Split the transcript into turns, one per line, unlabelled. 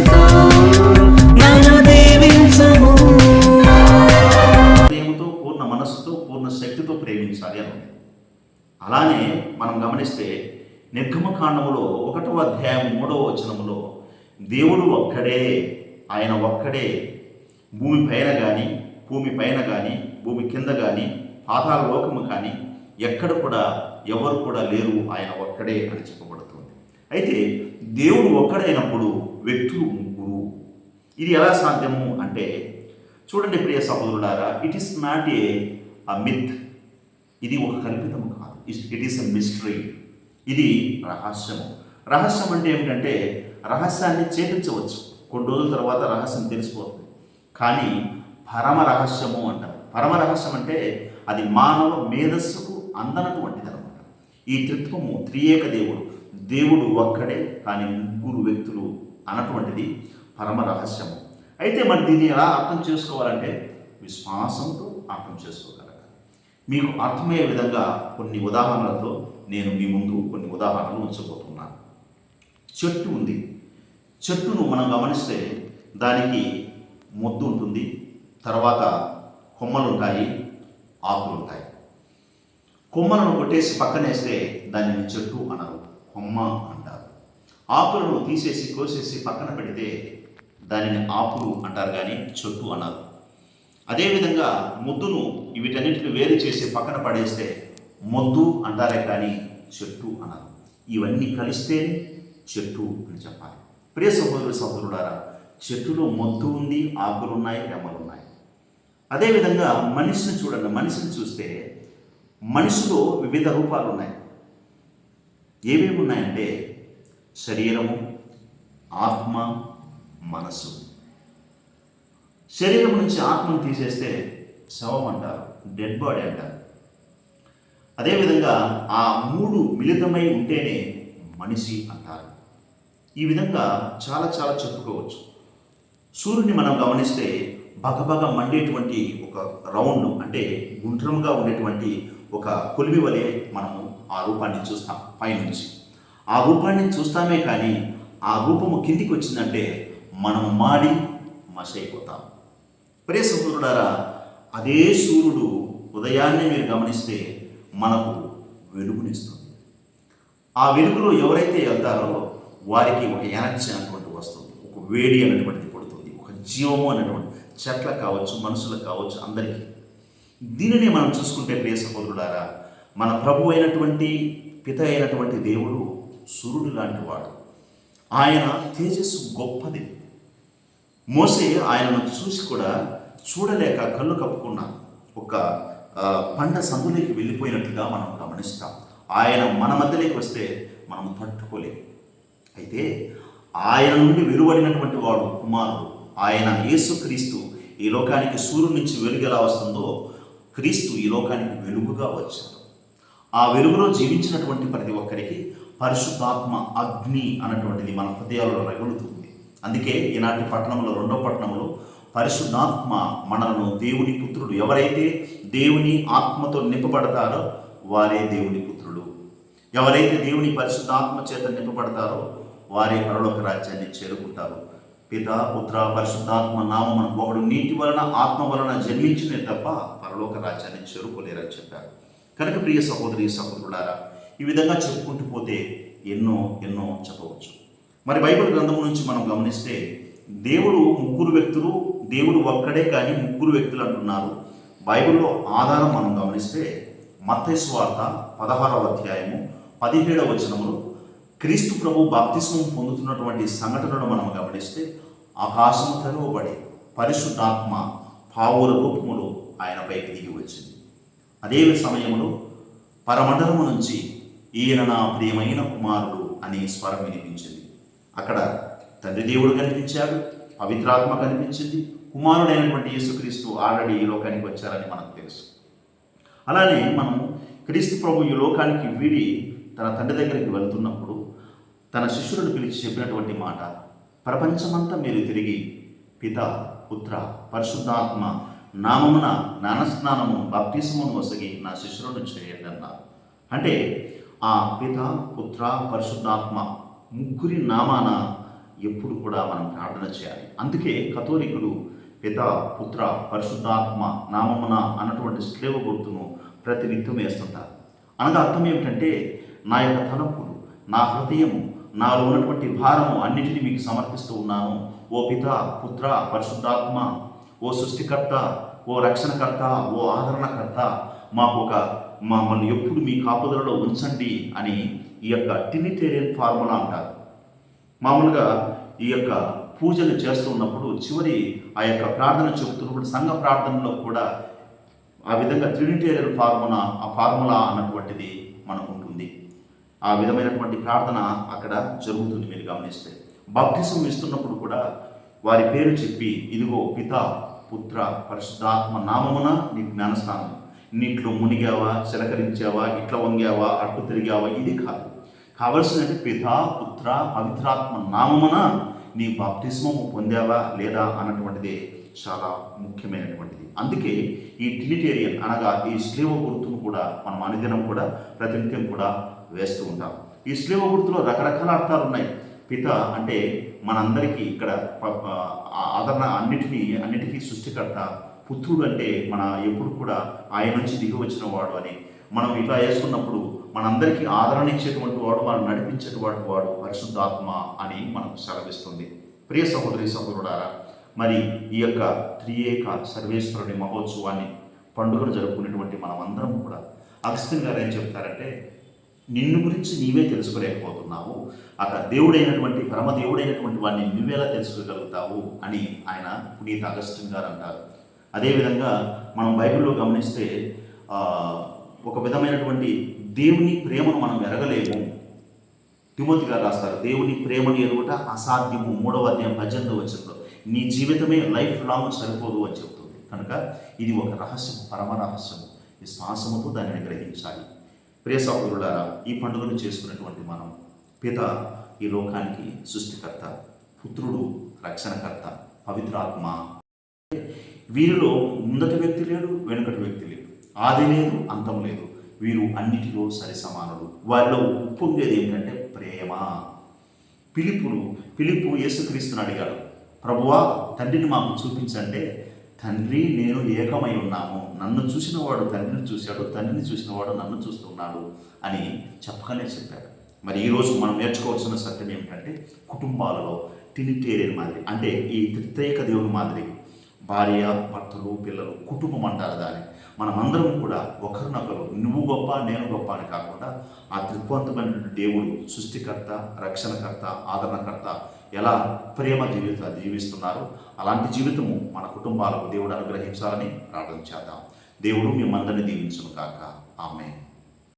స్పర్శతో నన్ను
పూర్ణ మనస్సుతో పూర్ణ శక్తితో ప్రేమించాలి అని అలానే మనం గమనిస్తే నిర్గమకాండములో ఒకటో అధ్యాయం మూడవ వచనములో దేవుడు ఒక్కడే ఆయన ఒక్కడే భూమి పైన కానీ భూమి పైన కానీ భూమి కింద కానీ పాతాల లోకము కానీ ఎక్కడ కూడా ఎవరు కూడా లేరు ఆయన ఒక్కడే అని చెప్పబడుతుంది. అయితే దేవుడు ఒక్కడైనప్పుడు వ్యక్తులు ముగ్గురు ఇది ఎలా సాధ్యము అంటే చూడండి ప్రియ సహోదరులారా it is not a myth ఇది ఒక కల్పితము కాదు. ఇట్ ఈస్ ఎ మిస్టరీ ఇది రహస్యము. రహస్యం అంటే ఏమిటంటే రహస్యాన్ని ఛేదించవచ్చు. కొన్ని రోజుల తర్వాత రహస్యం తెలిసిపోతుంది. కానీ పరమ రహస్యము అంటారు. పరమ రహస్యం అంటే అది మానవ మేధస్సుకు అందనటువంటిది అనమాట ఈ త్రిత్వము త్రియేక దేవుడు. దేవుడు ఒక్కడే కానీ ముగ్గురు వ్యక్తులు అన్నటువంటిది పరమ రహస్యము. అయితే మరి దీన్ని ఎలా అర్థం చేసుకోవాలంటే విశ్వాసంతో అర్థం చేసుకోగలగాలి. మీకు అర్థమయ్యే విధంగా కొన్ని ఉదాహరణలతో నేను మీ ముందు కొన్ని ఉదాహరణలు ఉంచబోతున్నాను. చెట్టు ఉంది. చెట్టును మనం గమనిస్తే దానికి మొద్దు ఉంటుంది తర్వాత కొమ్మలు ఉంటాయి ఆకులు ఉంటాయి కొమ్మలను కొట్టేసి పక్కనేస్తే దానిని చెట్టు అనరు. కొమ్మ అనరు. ఆకులను తీసేసి కోసేసి పక్కన పెడితే దానిని ఆకులు అంటారు కానీ చెట్టు అన్నారు అదేవిధంగా ముద్దును వీటన్నిటిని వేరు చేసి పక్కన పడేస్తే మొద్దు అంటారే కానీ చెట్టు అన్నారు ఇవన్నీ కలిస్తే చెట్టు అని చెప్పాలి. ప్రియ సహోదరు సహోదరుడారా చెట్టులో మొద్దు ఉంది ఆకులు ఉన్నాయి రెమ్మలు ఉన్నాయి అదేవిధంగా మనిషిని చూడండి మనిషిని చూస్తే మనిషిలో వివిధ రూపాలు ఉన్నాయి ఏమేమి ఉన్నాయంటే శరీరము ఆత్మ మనస్సు. శరీరం నుంచి ఆత్మను తీసేస్తే శవం అంటారు డెడ్ బాడీ అంటారు. అదేవిధంగా ఆ మూడు మిళితమై ఉంటేనే మనిషి అంటారు. ఈ విధంగా చాలా చాలా చెప్పుకోవచ్చు. సూర్యుని మనం గమనిస్తే బగబగ మండేటువంటి ఒక రౌండ్ అంటే గుండ్రంగా ఉండేటువంటి ఒక కొలిమి వలె మనము ఆ రూపాన్ని చూస్తాం పైనుంచి. ఆ రూపాన్ని చూస్తామే కానీ ఆ రూపము కిందికి వచ్చిందంటే మనం మాడి మసైపోతాం. ప్రే సహోదరుడారా అదే సూర్యుడు ఉదయాన్నే మీరు గమనిస్తే మనకు వెలుగునిస్తుంది. ఆ వెలుగులో ఎవరైతే వెళ్తారో వారికి ఒక ఎనర్జీ అనేటువంటి వస్తుంది. ఒక వేడి అనేటువంటిది పడుతుంది. ఒక జీవము అనేటువంటి చెట్లకు కావచ్చు మనుషులకు కావచ్చు అందరికీ. దీనిని మనం చూసుకుంటే ప్రియ సహోదరుడారా మన ప్రభు అయినటువంటి పిత అయినటువంటి దేవుడు సూర్యుడు లాంటి వాడు. ఆయన తేజస్సు గొప్పది. మోసే ఆయనను చూసి కూడా చూడలేక కళ్ళు కప్పుకున్న ఒక పండ సందులోకి వెళ్ళిపోయినట్టుగా మనం గమనిస్తాం. ఆయన మన మధ్యలోకి వస్తే మనం తట్టుకోలేము అయితే ఆయన నుండి వెలువడినటువంటి వాడు కుమారుడు. ఆయన యేసుక్రీస్తు ఈ లోకానికి సూర్యుడి నుంచి వెలుగు ఎలా వస్తుందో క్రీస్తు ఈ లోకానికి వెలుగుగా వచ్చాడు. ఆ వెలుగులో జీవించినటువంటి ప్రతి ఒక్కరికి పరిశుద్ధాత్మ అగ్ని అన్నటువంటిది మన హృదయాలలో రగులుతుంది. అందుకే ఈనాటి పట్టణంలో రెండో పట్టణంలో పరిశుద్ధాత్మ మనలను దేవుని పుత్రుడు ఎవరైతే దేవుని ఆత్మతో నింపబడతారో వారే దేవుని పుత్రుడు. ఎవరైతే దేవుని పరిశుద్ధాత్మ చేత నింపబడతారో వారే పరలోక రాజ్యాన్ని చేరుకుంటారు. పిత పుత్ర పరిశుద్ధాత్మ నామం ఒకడు నీటి వలన ఆత్మ వలన జన్మించినే తప్ప పరలోక రాజ్యాన్ని చేరుకోలేరని చెప్పారు. కనుక ప్రియ సహోదరి సహోదరుడారా ఈ విధంగా చెప్పుకుంటూ పోతే ఎన్నో ఎన్నో చెప్పవచ్చు. మరి బైబిల్ గ్రంథం నుంచి మనం గమనిస్తే దేవుడు ముగ్గురు వ్యక్తులు దేవుడు ఒక్కడే కానీ ముగ్గురు వ్యక్తులు అంటున్నారు. బైబిల్లో ఆధారం మనం గమనిస్తే మత్తయి వార్త పదహారవ అధ్యాయము పదిహేడవ వచనములు క్రీస్తు ప్రభు బాప్తిస్మం పొందుతున్నటువంటి సంఘటనను మనం గమనిస్తే ఆకాశం తెరవబడి పరిశుద్ధాత్మ పావుల రూపములు ఆయనపైకి దిగి వచ్చింది. అదే సమయంలో పరమండలము నుంచి ఈయన నా ప్రియమైన కుమారుడు అనే స్వరం వినిపించింది. అక్కడ తండ్రి దేవుడు కనిపించాడు పవిత్రాత్మ కనిపించింది. కుమారుడైనటువంటి యేసుక్రీస్తు ఆల్రెడీ ఈ లోకానికి వచ్చారని మనకు తెలుసు. అలానే మనం క్రీస్తు ప్రభు ఈ లోకానికి వీడి తన తండ్రి దగ్గరికి వెళ్తున్నప్పుడు తన శిష్యులను పిలిచి చెప్పినటువంటి మాట ప్రపంచమంతా మీరు తిరిగి పిత పుత్ర పరిశుద్ధాత్మ నామమున జ్ఞానస్నానము బాప్తిసమును వసగి నా శిష్యులను చేయండి అన్నారు. అంటే ఆ పిత పుత్ర పరిశుద్ధాత్మ ముగ్గురి నామాన ఎప్పుడు కూడా మనం ప్రార్థన చేయాలి. అందుకే కథోలికులు పిత పుత్ర పరిశుద్ధాత్మ నామమున అన్నటువంటి శ్లేవ గుర్తును ప్రతినిత్యం వేస్తుంటారు. అనగా అర్థం ఏమిటంటే నా యొక్క తలంపులు నా హృదయము నాలో ఉన్నటువంటి భారము అన్నింటినీ మీకు సమర్పిస్తూ ఉన్నాను. ఓ పిత పుత్ర పరిశుద్ధాత్మ ఓ సృష్టికర్త ఓ రక్షణకర్త ఓ ఆదరణకర్త మాకు ఒక మమ్మల్ని ఎప్పుడు మీ కాపుదలలో ఉంచండి అని ఈ యొక్క టినిటేరియన్ ఫార్ములా అంటారు. మామూలుగా ఈ యొక్క పూజలు చేస్తున్నప్పుడు చివరి ఆ యొక్క ప్రార్థన చెబుతున్నప్పుడు సంఘ ప్రార్థనలో కూడా ఆ విధంగా ట్రినిటేరియన్ ఫార్ములా ఆ ఫార్ములా అన్నటువంటిది మనకు ఉంటుంది. ఆ విధమైనటువంటి ప్రార్థన అక్కడ జరుగుతుంది మీరు గమనిస్తే. బాప్టిజం ఇస్తున్నప్పుడు కూడా వారి పేరు చెప్పి ఇదిగో పిత పుత్ర పరిశుద్ధాత్మ నామమున నీ జ్ఞానస్నానం నీటిలో మునిగావా చిలకరించావా ఇట్లా వంగావా అట్టు తిరిగావా? ఇది కాదు. కావలసినది పిత పుత్ర పవిత్రాత్మ నామమున నీ బాప్తిస్మము పొందావా లేదా అన్నటువంటిది చాలా ముఖ్యమైనటువంటిది. అందుకే ఈ ట్రినిటేరియన్ అనగా ఈ శ్లీవ గుర్తును కూడా మనం అనుదినం కూడా ప్రతినిత్యం కూడా వేస్తూ ఉంటాం. ఈ శ్లీవ గుర్తులో రకరకాల అర్థాలు ఉన్నాయి. పిత అంటే మనందరికీ ఇక్కడ ఆదరణ అన్నిటినీ అన్నిటికీ సృష్టికర్త పుత్రుడు అంటే మన ఎప్పుడు కూడా ఆయన నుంచి దిగి వచ్చిన వాడు అని. మనం ఇట్లా వేసుకున్నప్పుడు మనందరికీ ఆదరణ ఇచ్చేటువంటి వాడు మనం నడిపించేటువంటి వాడు పరిశుద్ధాత్మ అని మనకు సెలవిస్తుంది. ప్రియ సహోదరి సహోదరుడారా మరి ఈ యొక్క త్రియేక సర్వేశ్వరుని మహోత్సవాన్ని పండుగను జరుపుకునేటువంటి మనమందరం కూడా అగస్తిన్ గారు ఏం చెప్తారంటే నిన్ను గురించి నీవే తెలుసుకోలేకపోతున్నావు అక్కడ దేవుడైనటువంటి పరమ దేవుడైనటువంటి వాడిని నువ్వేలా తెలుసుకోగలుగుతావు అని ఆయన పునీత అగస్టిన్ గారు అంటారు. అదేవిధంగా మనం బైబిల్లో గమనిస్తే ఒక విధమైనటువంటి దేవుని ప్రేమను మనం ఎరగలేము. తిమోతి గారు రాస్తారు దేవుని ప్రేమను ఎరుగుట అసాధ్యము. మూడవ అధ్యాయం పద్దెనిమిది వచ్చినప్పుడు నీ జీవితమే లైఫ్ లాంగ్ సరిపోదు అని చెప్తుంది కనుక ఇది ఒక రహస్యం పరమ రహస్యం విశ్వాసముతో దానిని గ్రహించాలి ప్రియ సహోదరులారా ఈ పండుగను చేసుకున్నటువంటి మనం పిత ఈ లోకానికి సృష్టికర్త పుత్రుడు రక్షణకర్త పవిత్రాత్మ. వీరిలో ముందటి వ్యక్తి లేడు వెనుకటి వ్యక్తి లేడు. ఆది లేదు అంతం లేదు. వీరు అన్నిటిలో సరి సమానులు వారిలో ఉప్పొంగేది ఏంటంటే ప్రేమ. పిలుపును పిలుపు యేసుక్రీస్తుని అడిగాడు. ప్రభువా తండ్రిని మాకు చూపించంటే తండ్రి నేను ఏకమై ఉన్నాము నన్ను చూసినవాడు తండ్రిని చూశాడు తండ్రిని చూసినవాడు నన్ను చూస్తున్నాడు అని చెప్పగానే చెప్పాడు. మరి ఈరోజు మనం నేర్చుకోవాల్సిన సత్యం ఏమిటంటే కుటుంబాలలో టినిటేరియన్ మాదిరి అంటే ఈ త్రిత్రేక దేవుని మాదిరి భార్య భర్తలు పిల్లలు కుటుంబం అంటారు దాన్ని. మనమందరం కూడా ఒకరినొకరు నువ్వు గొప్ప నేను గొప్ప అని కాకుండా ఆ త్రిత్వంతమైన దేవుడు సృష్టికర్త రక్షణకర్త ఆదరణకర్త ఎలా ప్రేమ జీవిత జీవిస్తున్నారు అలాంటి జీవితము మన కుటుంబాలకు దేవుడు అనుగ్రహించాలని ప్రార్థన చేద్దాం. దేవుడు మిమ్మందరిని దీవించును కాక ఆమె